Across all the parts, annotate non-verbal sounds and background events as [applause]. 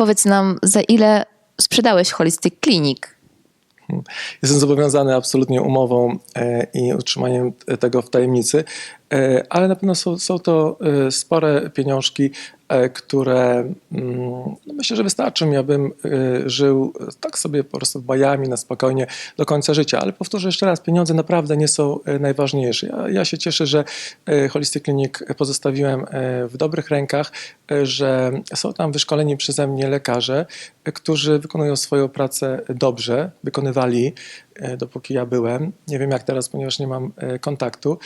Powiedz nam, za ile sprzedałeś Holistic Clinic? Jestem zobowiązany absolutnie umową e, i utrzymaniem tego w tajemnicy, e, ale na pewno są, są to e, spore pieniążki, które mm, no myślę, że wystarczy mi, abym e, żył tak sobie po prostu bajami na spokojnie do końca życia. Ale powtórzę jeszcze raz, pieniądze naprawdę nie są e, najważniejsze. Ja, ja się cieszę, że e, Holistic Clinic pozostawiłem e, w dobrych rękach, e, że są tam wyszkoleni przeze mnie lekarze, e, którzy wykonują swoją pracę dobrze, wykonywali e, dopóki ja byłem. Nie wiem jak teraz, ponieważ nie mam e, kontaktu,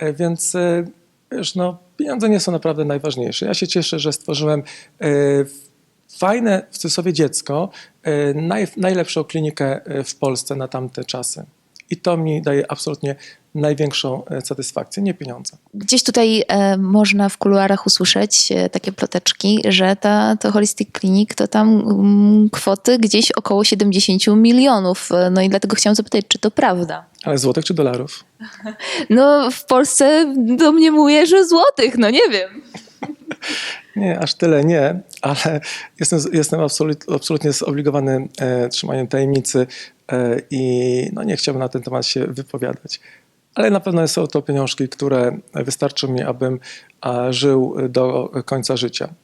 E, więc e, wiesz, no, pieniądze nie są naprawdę najważniejsze. Ja się cieszę, że stworzyłem e, fajne w cudzysłowie dziecko, e, naj, najlepszą klinikę e, w Polsce na tamte czasy. I to mi daje absolutnie największą e, satysfakcję, nie pieniądze. Gdzieś tutaj e, można w kuluarach usłyszeć e, takie ploteczki, że ta, to Holistic Clinic to tam mm, kwoty gdzieś około 70 milionów. E, No i dlatego chciałam zapytać, czy to prawda? Ale złotych czy dolarów? [laughs] No w Polsce domniemuję, że złotych, no nie wiem. [laughs] Nie, aż tyle nie, ale jestem, jestem absolut, absolutnie zobligowany e, trzymaniem tajemnicy i no, nie chciałbym na ten temat się wypowiadać. Ale na pewno są to pieniążki, które wystarczą mi, abym żył do końca życia.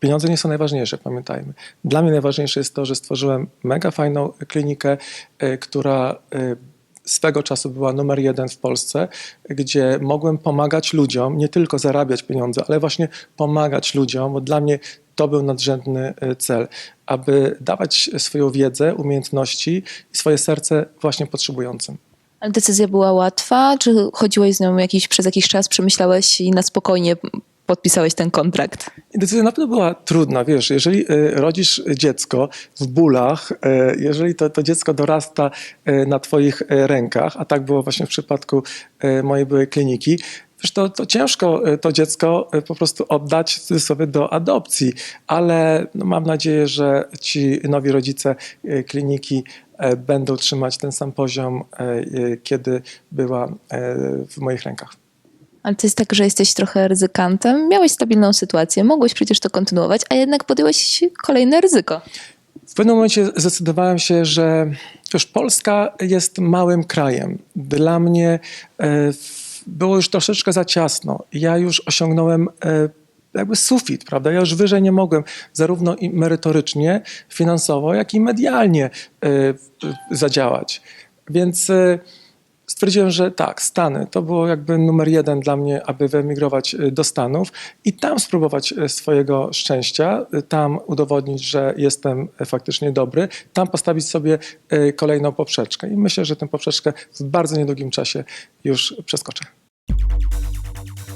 Pieniądze nie są najważniejsze, pamiętajmy. Dla mnie najważniejsze jest to, że stworzyłem mega fajną klinikę, e, która e, swego czasu była numer jeden w Polsce, gdzie mogłem pomagać ludziom, nie tylko zarabiać pieniądze, ale właśnie pomagać ludziom, bo dla mnie to był nadrzędny e, cel, aby dawać swoją wiedzę, umiejętności i swoje serce właśnie potrzebującym. Ale decyzja była łatwa? Czy chodziłeś z nią jakiś, przez jakiś czas, przemyślałeś i na spokojnie podpisałeś ten kontrakt? Decyzja na pewno była trudna, wiesz, jeżeli e, rodzisz dziecko w bólach, e, jeżeli to, to dziecko dorasta na twoich rękach, a tak było właśnie w przypadku mojej byłej kliniki, wiesz, to, to ciężko e, to dziecko e, po prostu oddać w cudzysłowie do adopcji, ale no, mam nadzieję, że ci nowi rodzice e, kliniki będą trzymać ten sam poziom, kiedy była w moich rękach. Ale to jest tak, że jesteś trochę ryzykantem. Miałeś stabilną sytuację, mogłeś przecież to kontynuować, a jednak podjąłeś kolejne ryzyko. W pewnym momencie zdecydowałem się, że już Polska jest małym krajem. Dla mnie w- było już troszeczkę za ciasno. Ja już osiągnąłem e, jakby sufit, prawda? Ja już wyżej nie mogłem zarówno merytorycznie, finansowo, jak i medialnie e, zadziałać. Więc e, stwierdziłem, że tak, Stany to było jakby numer jeden dla mnie, aby wyemigrować y, do Stanów i tam spróbować y, swojego szczęścia, y, tam udowodnić, że jestem faktycznie dobry, tam postawić sobie kolejną poprzeczkę. I myślę, że tę poprzeczkę w bardzo niedługim czasie już przeskoczę.